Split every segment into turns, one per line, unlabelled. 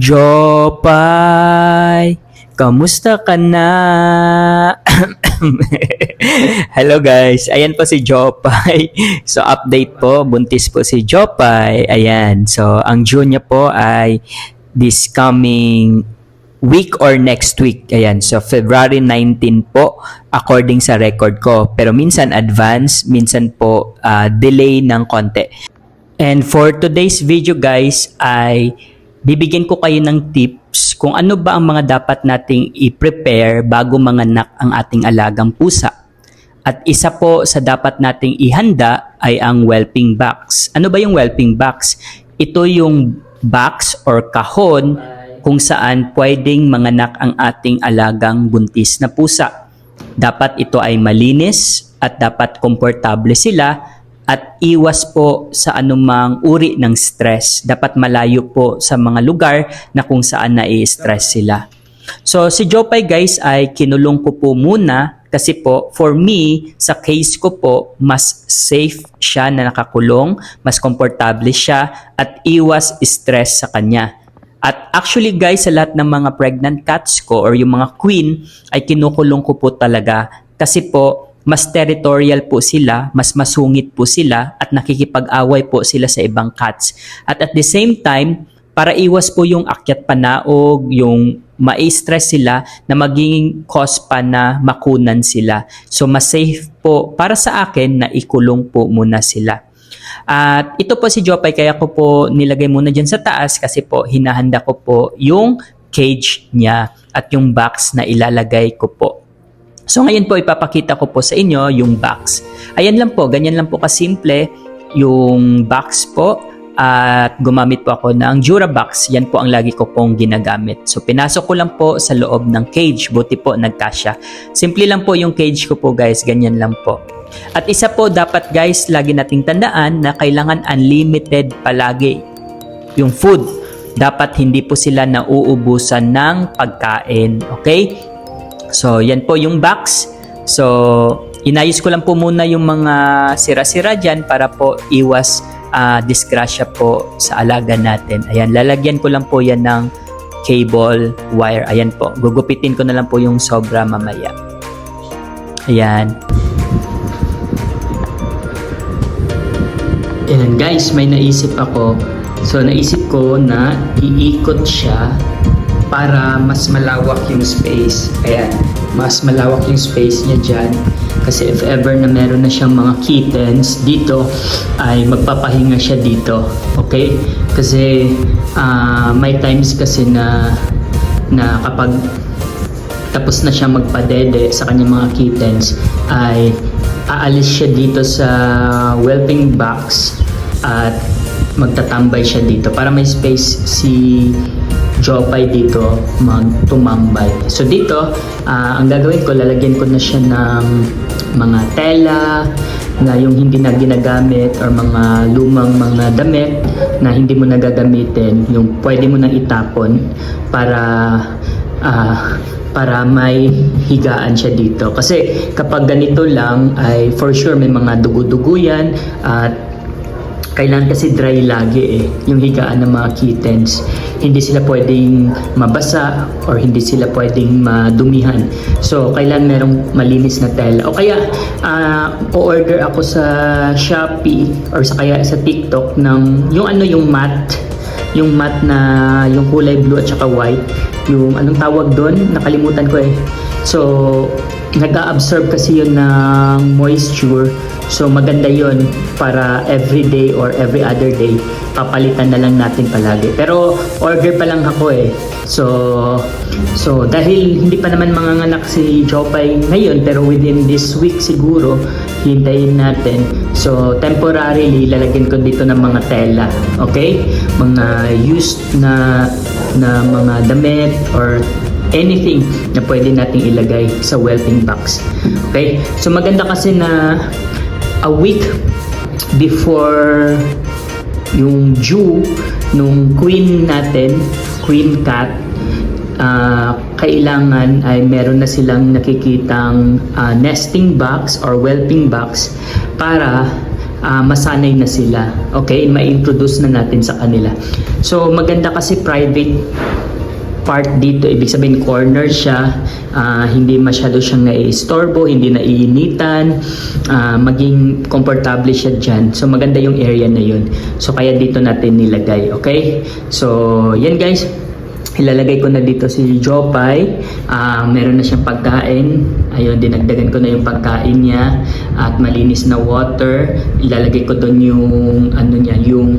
Jopay, kamusta ka na? Hello guys, ayan po si Jopay. So update po, buntis po si Jopay. Ayan, so ang due niya po ay this coming week or next week. Ayan, so February 19 po according sa record ko. Pero minsan advance, minsan po ah, delay ng konti. And for today's video guys ay bibigyan ko kayo ng tips kung ano ba ang mga dapat nating i-prepare bago manganak ang ating alagang pusa. At isa po sa dapat nating ihanda ay ang whelping box. Ano ba yung whelping box? Ito yung box or kahon kung saan pwedeng manganak ang ating alagang buntis na pusa. Dapat ito ay malinis at dapat komportable sila at iwas po sa anumang uri ng stress. Dapat malayo po sa mga lugar na kung saan nai-stress sila. So si Jopay guys ay kinulong ko po muna kasi po for me sa case ko po mas safe siya na nakakulong, mas komportable siya at iwas stress sa kanya. At actually guys, sa lahat ng mga pregnant cats ko or yung mga queen ay kinukulong ko po talaga kasi po mas territorial po sila, mas masungit po sila at nakikipag-away po sila sa ibang cats. At at the same time, para iwas po yung akyat panaog, yung ma-stress sila na magiging cause pa na makunan sila. So mas safe po para sa akin na ikulong po muna sila. At ito po si Jopay kaya ko po nilagay muna dyan sa taas kasi po hinahanda ko po yung cage niya at yung box na ilalagay ko po. So ngayon po ipapakita ko po sa inyo yung box. Ayan lang po, ganyan lang po kasimple yung box po at gumamit po ako ng Durabox. Yan po ang lagi ko pong ginagamit. So pinasok ko lang po sa loob ng cage. Buti po nagkasya. Simple lang po yung cage ko po guys. Ganyan lang po. At isa po dapat guys, lagi nating tandaan na kailangan unlimited palagi yung food. Dapat hindi po sila nauubusan ng pagkain. Okay? So, yan po yung box. So, inayos ko lang po muna yung mga sira-sira dyan para po iwas ah, disgrasya po sa alaga natin. Ayan, lalagyan ko lang po yan ng cable wire. Ayan po, gugupitin ko na lang po yung sobra mamaya. Ayan. Ayan guys, may naisip ako. So, naisip ko na iikot siya para mas malawak yung space. Ayan, mas malawak yung space niya dyan. Kasi if ever na meron na siyang mga kittens dito, ay magpapahinga siya dito. Okay? Kasi ah, may times kasi na na kapag tapos na siya magpadede sa kanyang mga kittens ay aalis siya dito sa whelping box at magtatambay siya dito para may space si Jopay dito magtumambay. So dito, ah, ang gagawin ko, lalagyan ko na siya ng mga tela na yung hindi na ginagamit or mga lumang mga damit na hindi mo nagagamitin, yung pwede mo nang itapon para ah, para may higaan siya dito. Kasi kapag ganito lang ay for sure may mga dugo-dugo yan at kailangan kasi dry lagi eh, yung higaan ng mga kittens. Hindi sila pwedeng mabasa or hindi sila pwedeng madumihan. So, kailangan merong malinis na tela. O kaya, ah, o-order ako sa Shopee or sa kaya sa TikTok ng yung ano yung mat yung mat na yung kulay blue at saka white yung anong tawag doon nakalimutan ko eh so nag-absorb kasi yun ng moisture so maganda yun para every day or every other day papalitan na lang natin palagi pero order pa lang ako eh so so dahil hindi pa naman manganganak si Jopay ngayon pero within this week siguro hintayin natin so temporarily lalagyan ko dito ng mga tela okay mga used na na mga damit or anything na pwede nating ilagay sa whelping box. Okay? So maganda kasi na a week before yung due nung queen natin, queen cat, ah, kailangan ay meron na silang nakikitang ah, nesting box or whelping box para ah, masanay na sila. Okay, ma-introduce na natin sa kanila. So maganda kasi private part dito, ibig sabihin corner siya, ah, hindi masyado siyang naiistorbo, hindi naiinitan, ah, maging komportable siya dyan. So maganda yung area na yun. So kaya dito natin nilagay, okay? So yan guys, ilalagay ko na dito si Jopay. Ah, meron na siyang pagkain. Ayun, dinagdagan ko na yung pagkain niya at malinis na water. Ilalagay ko doon yung ano niya, yung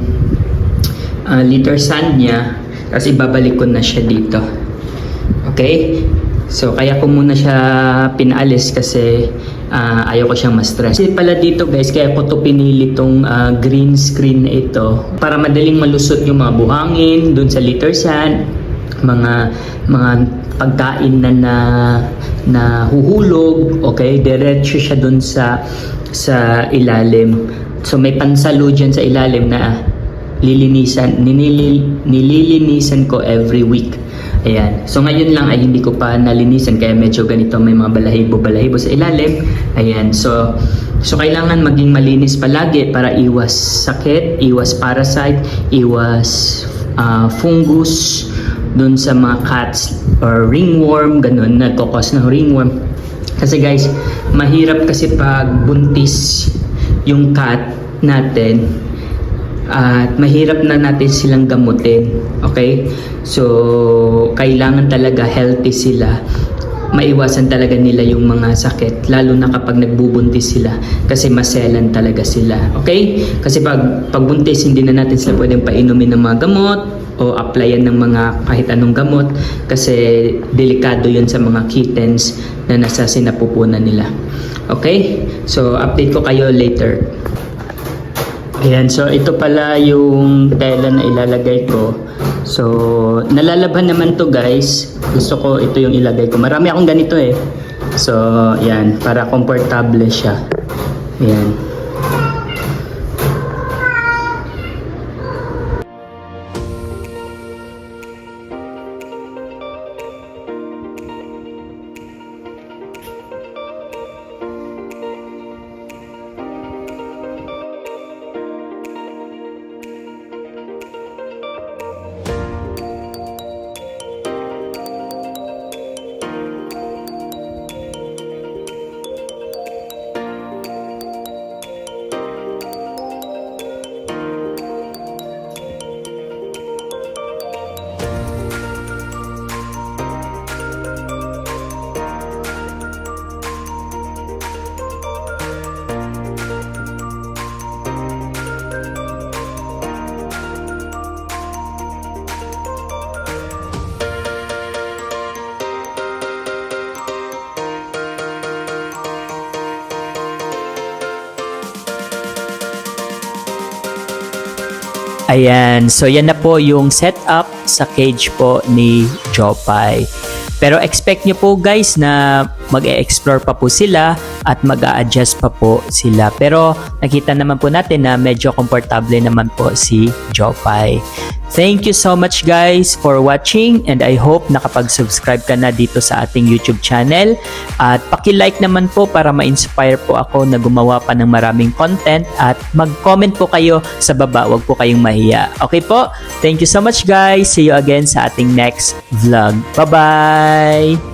uh, liter sand niya kasi ibabalik ko na siya dito. Okay? So, kaya ko muna siya pinaalis kasi ah, ayaw ko siyang ma-stress. Kasi pala dito guys, kaya ko to pinili tong ah, green screen ito para madaling malusot yung mga buhangin dun sa liter sand, mga mga pagkain na na, na huhulog, okay? Diretso siya dun sa sa ilalim. So may pansalo dyan sa ilalim na lilinisan, ninili, nililinisan ko every week. Ayan. So ngayon lang ay hindi ko pa nalinisan kaya medyo ganito may mga balahibo-balahibo sa ilalim. Ayan. So so kailangan maging malinis palagi para iwas sakit, iwas parasite, iwas ah, fungus dun sa mga cats or ringworm, ganun, nagkakos ng ringworm. Kasi guys, mahirap kasi pag buntis yung cat natin, at mahirap na natin silang gamutin. Okay? So, kailangan talaga healthy sila. Maiwasan talaga nila yung mga sakit, lalo na kapag nagbubuntis sila kasi maselan talaga sila. Okay? Kasi pag pagbuntis, hindi na natin sila pwedeng painumin ng mga gamot o applyan ng mga kahit anong gamot kasi delikado yun sa mga kittens na nasa sinapupunan nila. Okay? So, update ko kayo later. Ayan, so ito pala yung tela na ilalagay ko. So, nalalaban naman to guys. Gusto ko ito yung ilagay ko. Marami akong ganito eh. So, yan, para komportable siya. Ayan. Ayan, so yan na po yung setup sa cage po ni Jopay. Pero expect nyo po guys na mag-e-explore pa po sila at mag adjust pa po sila. Pero nakita naman po natin na medyo komportable naman po si Jopay. Thank you so much guys for watching and I hope nakapag-subscribe ka na dito sa ating YouTube channel. At paki-like naman po para ma-inspire po ako na gumawa pa ng maraming content at mag-comment po kayo sa baba, wag po kayong mahiya. Okay po? Thank you so much guys. See you again sa ating next vlog. Bye-bye!